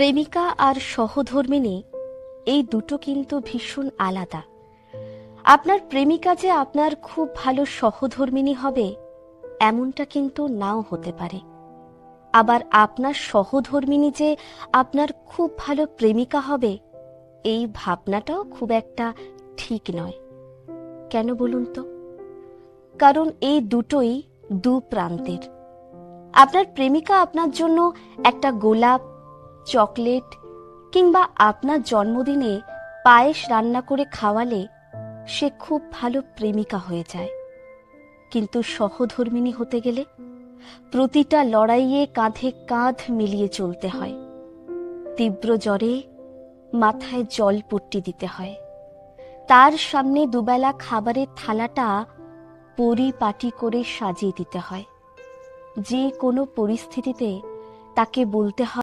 প্রেমিকা আর সহধর্মিনী, এই দুটো কিন্তু ভীষণ আলাদা। আপনার প্রেমিকা যে আপনার খুব ভালো সহধর্মিনী হবে, এমনটা কিন্তু নাও হতে পারে। আবার আপনার সহধর্মিনী যে আপনার খুব ভালো প্রেমিকা হবে, এই ভাবনাটাও খুব একটা ঠিক নয়। কেন বলুন তো? কারণ এই দুটোই দু প্রান্তের। আপনার প্রেমিকা আপনার জন্য একটা গোলাপ চকলেট কিংবা আপনার জন্মদিনে পায়েস রান্না করে খাওয়ালে সে খুব ভালো প্রেমিকা হয়ে যায়। কিন্তু সহধর্মিনী হতে গেলে প্রতিটা লড়াইয়ে কাঁধে কাঁধ মিলিয়ে চলতে হয়। তীব্র জ্বরে মাথায় জল পট্টি দিতে হয়। তার সামনে দুবেলা খাবারের থালাটা পরিপাটি করে সাজিয়ে দিতে হয়। যে কোনো পরিস্থিতিতে তাকে বলতে হয়